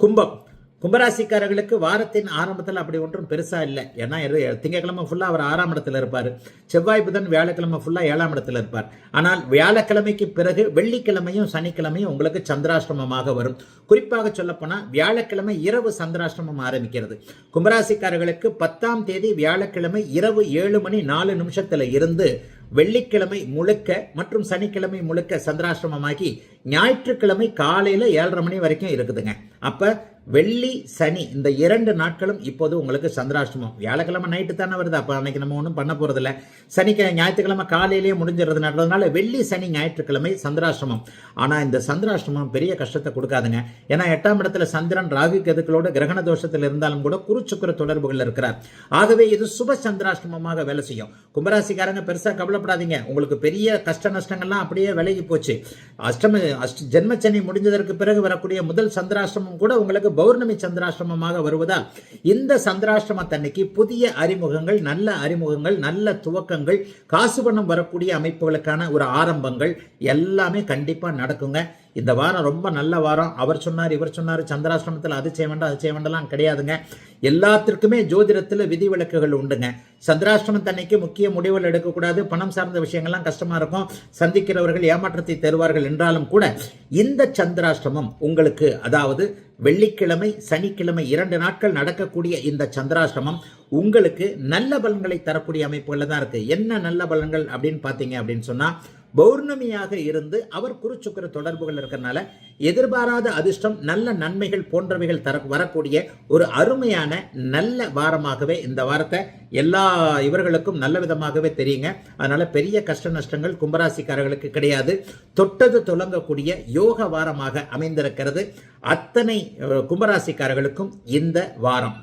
கும்பம். கும்பராசிக்காரர்களுக்கு வாரத்தின் ஆரம்பத்தில் அப்படி ஒன்றும் பெருசாக இல்லை. ஏன்னா திங்கக்கிழமை ஃபுல்லாக அவர் ஆறாம் இடத்துல இருப்பார். செவ்வாய் புதன் வியாழக்கிழமை ஃபுல்லாக ஏழாம் இடத்துல இருப்பார். ஆனால் வியாழக்கிழமைக்கு பிறகு வெள்ளிக்கிழமையும் சனிக்கிழமையும் உங்களுக்கு சந்திராஷ்டிரமமாக வரும். குறிப்பாக சொல்லப்போனால் வியாழக்கிழமை இரவு சந்திராஷ்டிரமம் ஆரம்பிக்கிறது. கும்பராசிக்காரர்களுக்கு பத்தாம் தேதி வியாழக்கிழமை இரவு ஏழு மணி நாலு நிமிஷத்தில் இருந்து வெள்ளிக்கிழமை முழுக்க மற்றும் சனிக்கிழமை முழுக்க சந்திராசிரமமாகி ஞாயிற்றுக்கிழமை காலையில் ஏழரை மணி வரைக்கும் இருக்குதுங்க. அப்போ வெள்ளி சனி இந்த இரண்டு நாட்களும் இப்போது உங்களுக்கு சந்திராஷ்டமம். வியாழக்கிழமை நைட்டு தானே வருது. அப்போ அன்னைக்கு நம்ம ஒன்றும் பண்ண போகிறதில்ல சனிக்கிழமை ஞாயிற்றுக்கிழமை காலையிலேயே முடிஞ்சிருதுனால வெள்ளி சனி ஞாயிற்றுக்கிழமை சந்திராஷ்டமம். ஆனால் இந்த சந்திராஷ்டமம் பெரிய கஷ்டத்தை கொடுக்காதுங்க. ஏன்னா எட்டாம் இடத்துல சந்திரன் ராகு கதுக்களோட கிரகண தோஷத்தில் இருந்தாலும் கூட குறுச்சுக்குற தொடர்புகள் இருக்கிறார். ஆகவே இது சுப சந்திராஷ்டமமாக வேலை செய்யும். கும்பராசிக்காரங்க பெருசாக கவலைப்படாதீங்க. உங்களுக்கு பெரிய கஷ்ட நஷ்டங்கள்லாம் அப்படியே விலகி போச்சு. அஷ்டம அஷ்ட ஜென்மச்சனி முடிஞ்சதற்கு பிறகு வரக்கூடிய முதல் சந்திராஷ்டமம் கூட உங்களுக்கு பௌர்ணமி சந்திராஷ்டமமாக வருவதால் இந்த சந்திராஷ்டமத்தன்னைக்கு புதிய அறிமுகங்கள் நல்ல அறிமுகங்கள் நல்ல துவக்கங்கள் காசு பணம் வரக்கூடிய அமைப்புகளுக்கான ஒரு ஆரம்பங்கள் எல்லாமே கண்டிப்பாக நடக்குங்க. இந்த வாரம் ரொம்ப நல்ல வாரம். அவர் சொன்னார் இவர் சொன்னார் சந்திராஷ்டமத்தில் அது செய்ய வேண்டாம் அது செய்ய வேண்டாம்லாம் கிடையாதுங்க. எல்லாத்திற்குமே ஜோதிடத்தில் விதிவிலக்குகள் உண்டுங்க. சந்திராஷ்டமம் தன்னைக்கு முக்கிய முடிவுகள் எடுக்கக்கூடாது. பணம் சார்ந்த விஷயங்கள்லாம் கஷ்டமாக இருக்கும். சந்திக்கிறவர்கள் ஏமாற்றத்தை தருவார்கள் என்றாலும் கூட இந்த சந்திராஷ்டமம் உங்களுக்கு அதாவது வெள்ளிக்கிழமை சனிக்கிழமை இரண்டு நாட்கள் நடக்கக்கூடிய இந்த சந்திராஷ்டமம் உங்களுக்கு நல்ல பலன்களை தரக்கூடிய அமைப்புகளில் தான் இருக்குது என்ன நல்ல பலன்கள் அப்படின்னு பார்த்தீங்க அப்படின்னு சொன்னால் பௌர்ணமியாக இருந்து அவர் குருச்சுக்கர தொடர்புகள் இருக்கிறனால எதிர்பாராத அதிர்ஷ்டம் நல்ல நன்மைகள் போன்றவைகள் தர வரக்கூடிய ஒரு அருமையான நல்ல வாரமாகவே இந்த வாரத்தை எல்லா இவர்களுக்கும் நல்ல விதமாகவே தெரியுங்க. அதனால பெரிய கஷ்ட நஷ்டங்கள் கும்பராசிக்காரர்களுக்கு கிடையாது. தொட்டது துலங்கக்கூடிய யோக வாரமாக அமைந்திருக்கிறது. அத்தனை கும்பராசிக்காரர்களுக்கும் இந்த வாரம்.